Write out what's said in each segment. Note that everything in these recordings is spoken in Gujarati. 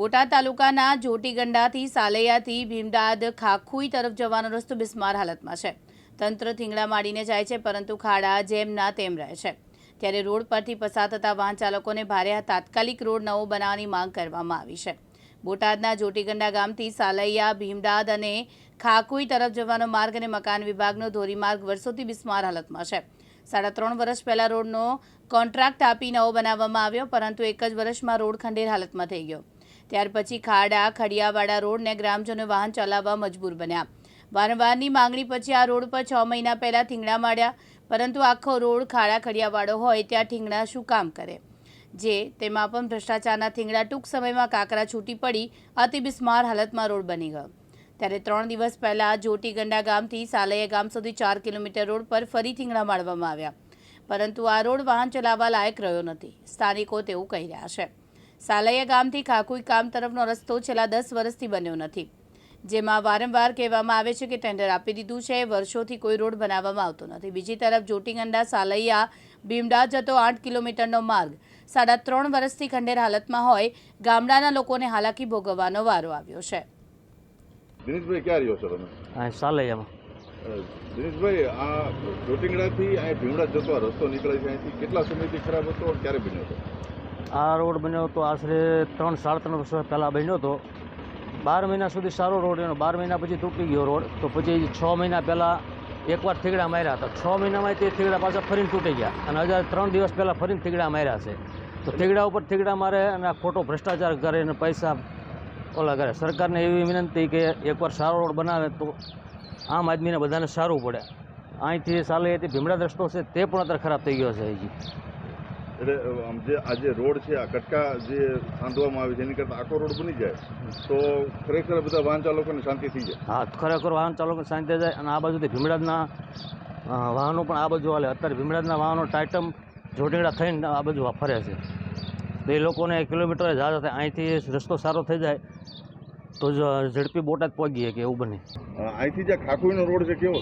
બોટાદ તાલુકાના જોટીગંડાથી સાલૈયાથી ભીમદાદ ખાખુઈ તરફ જવાનો રસ્તો બિસ્માર હાલતમાં છે. તંત્ર થીંગડા માડીને જાય છે, પરંતુ ખાડા જેમના તેમ રહે છે. ત્યારે રોડ પરથી પસાર થતા વાહન ચાલકોને ભારે તાત્કાલિક રોડ નવો બનાવવાની માંગ કરવામાં આવી છે. બોટાદના જોટીગંડા ગામથી સાલૈયા ભીમદાદ અને ખાખુઈ તરફ જવાનો માર્ગ અને મકાન વિભાગનો ધોરીમાર્ગ વર્ષોથી બિસ્માર હાલતમાં છે. સાડા ત્રણ વર્ષ પહેલાં રોડનો કોન્ટ્રાક્ટ આપી નવો બનાવવામાં આવ્યો, પરંતુ એક જ વર્ષમાં રોડ ખંડેર હાલતમાં થઈ ગયો. ત્યાર પછી ખાડા, ખડિયાવાડા રોડને ગ્રામજનો વાહન ચલાવવા મજબૂર બન્યા. વારંવારની માંગણી પછી આ રોડ પર છ મહિના પહેલાં થીંગડા માર્યા. પરંતુ આખો રોડ ખાડા ખડિયાવાળો હોય ત્યાં થીંગડા શું કામ કરે? જે તેમાં પણ ભ્રષ્ટાચારના થીંગડા ટૂંક સમયમાં કાકરા છૂટી પડી, અતિ બિસ્માર હાલતમાં રોડ બની ગયો. ત્યારે ત્રણ દિવસ પહેલાં જોટીગંડા ગામથી સાલૈયા ગામ સુધી ચાર કિલોમીટર રોડ પર ફરી થીંગડા મારવામાં આવ્યા. પરંતુ આ રોડ વાહન ચલાવવા લાયક રહ્યો નથી. સ્થાનિકો તેવું કહી રહ્યા છે. સાલૈયા ગામથી ખાકુઈ ગામ તરફનો રસ્તો છેલ્લા દસ વર્ષથી બન્યો નથી. જેમાં વારંવાર કહેવામાં આવે છે કે ટેન્ડર આપી દીધું છે. વર્ષોથી કોઈ રોડ બનાવવામાં આવતો નથી. બીજી તરફ જોટીગંડા સાલૈયા ભીમડા જતો આઠ કિલોમીટરનો માર્ગ સાડા ત્રણ વર્ષથી ખંડેર હાલતમાં હોય. ગામડાના લોકોને હાલાકી ભોગવવાનો વારો આવ્યો છે. દિનેશભાઈ ક્યાં રહ્યો છો તમે? હા ચાલે એમાં અ, દિનેશભાઈ આ જોટિંગડાથી આ ભીમડા જતો રસ્તો નીકળે છે અહીંથી. કેટલા સમયથી ખરાબ હતો ક્યારે બન્યો હતો? આ રોડ બન્યો તો આશરે ત્રણ સાડા ત્રણ વર્ષ પહેલાં બન્યો હતો. બાર મહિના સુધી સારો રોડ એનો બાર મહિના પછી તૂટી ગયો રોડ. તો પછી છ મહિના પહેલાં એકવાર થીગડા માર્યા હતા. છ મહિનામાં તે થીગડા પાછા ફરીને તૂટી ગયા અને હજાર ત્રણ દિવસ પહેલાં ફરીને થીગડા માર્યા છે. તો થીગડા ઉપર થીગડા મારે અને આ ખોટો ભ્રષ્ટાચાર કરે અને પૈસા ઓલા કરે. સરકારને એવી વિનંતી કે એકવાર સારો રોડ બનાવે તો આમ આદમીને બધાને સારું પડે. અહીંથી એથી ભીમડા રસ્તો છે તે પણ અત્યારે ખરાબ થઈ ગયો છે હજી. એટલે જે આ જે રોડ છે આ કટકા જે સાંધવામાં આવે છે એની કરતાં આખો રોડ બની જાય. તો ખરેખર બધા વાહન ચાલકોને શાંતિ થઈ જાય. હા ખરેખર વાહન ચાલકોને શાંતિ જાય અને આ બાજુથી ભીમડાજના વાહનો પણ આ બાજુ હાલે. અત્યારે ભીમડાજના વાહનો ટાઇટમ જોટીગડા થઈને આ બાજુ ફરે છે. તો એ લોકોને કિલોમીટર જતા થાય અહીંથી રસ્તો સારો થઈ જાય તો જ ઝડપી બોટાદ પહોંચીએ કે એવું બને. અહીંથી જે ખાખુઈનો રોડ છે કેવો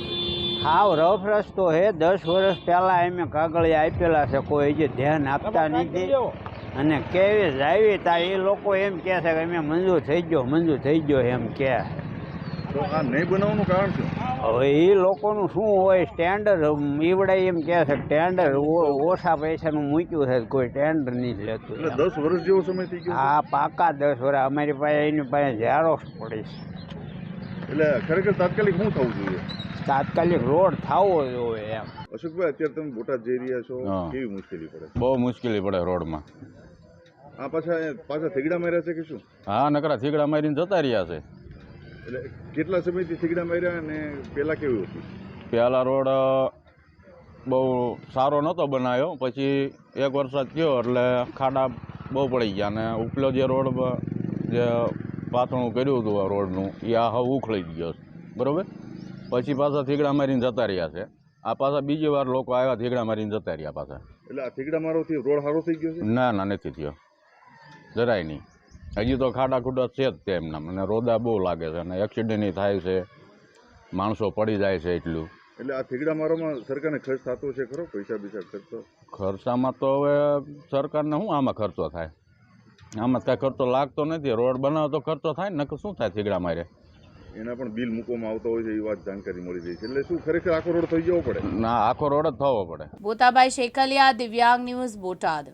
હાવ રફ રસ્તો હે. દસ વર્ષ પહેલા અમે કાગળિયા આપેલા છે. કોઈ જે ધ્યાન આપતા નથી. અને કેવી જાવી તા એ લોકો એમ કહે છે કે અમે મંજૂર થઈ ગયો મંજૂર થઈ ગયો એમ કે તો આ નહીં બનાવવાનું કારણ શું? હવે એ લોકોનું શું હોય? સ્ટેન્ડર ઈવડાય એમ કહે છે સ્ટેન્ડર્ડ ઓછા પૈસાનું મૂક્યું છે. કોઈ ટેન્ડર નહીં લેતું. એટલે દસ વર્ષ જેવો સમય થઈ ગયો છે? હા પાકા દસ વર્ષ. અમારી પાસે એની પાસે ઝેરોક્ષ પડીશ એટલે ખરેખર તાત્કાલિક શું થવું જોઈએ? તાત્કાલિક રોડ થવો જોઈએ એમ. અશોકભાઈ અત્યારે તમે બોટાદ જઈ રહ્યા છો. કેવી મુશ્કેલી પડે? બહુ મુશ્કેલી પડે રોડમાં. આ પાછા પાછા થીગડા માર્યા છે કે શું? હા નકરા થીગડા મારીને જતા રહ્યા છે. એટલે કેટલા સમયથી થીગડા માર્યા અને પહેલાં કેવું હતું? પહેલા રોડ બહુ સારો નહોતો બનાવ્યો. પછી એક વરસાદ થયો એટલે ખાડા બહુ પડી ગયા અને ઉપલો જે રોડ જે પાથણું કર્યું હતું આ રોડનું એ આ ઉખળી ગયો બરાબર? પછી પાછા થીગડા મારીને જતા રહ્યા છે. આ પાછા બીજી વાર લોકો આવ્યા થીગડા મારીને જતા રહ્યા પાછા. એટલે આ થીગડા મારોથી રોડ સારો થઈ ગયો છે? ના ના નથી થયો. જરાય નહીં. હજી તો ખાડા ખુડા છે જ તેમના મને રોદા બહુ લાગે છે અને એક્સિડન્ટ થાય છે. માણસો પડી જાય છે એટલું. એટલે આ થીગડા મારોમાં સરકારને ખર્ચ થતો છે ખરો? પૈસા પૈસા ખર્ચો? ખર્ચામાં તો હવે સરકારને શું આમાં ખર્ચો થાય? આમાં કાંઈ ખર્ચો લાગતો નથી. રોડ બનાવો તો ખર્ચો થાય ને શું થાય થીગડા મારે? એના પણ બિલ મૂકવામાં આવતા હોય છે એ વાત જાણકારી મળી રહી છે. એટલે શું ખરેખર આખો રોડ થઈ જવો પડે? ના આખો રોડ જ થવો પડે. બોતાભાઈ શેખલિયા દિવ્યાંગ ન્યૂઝ બોટાદ.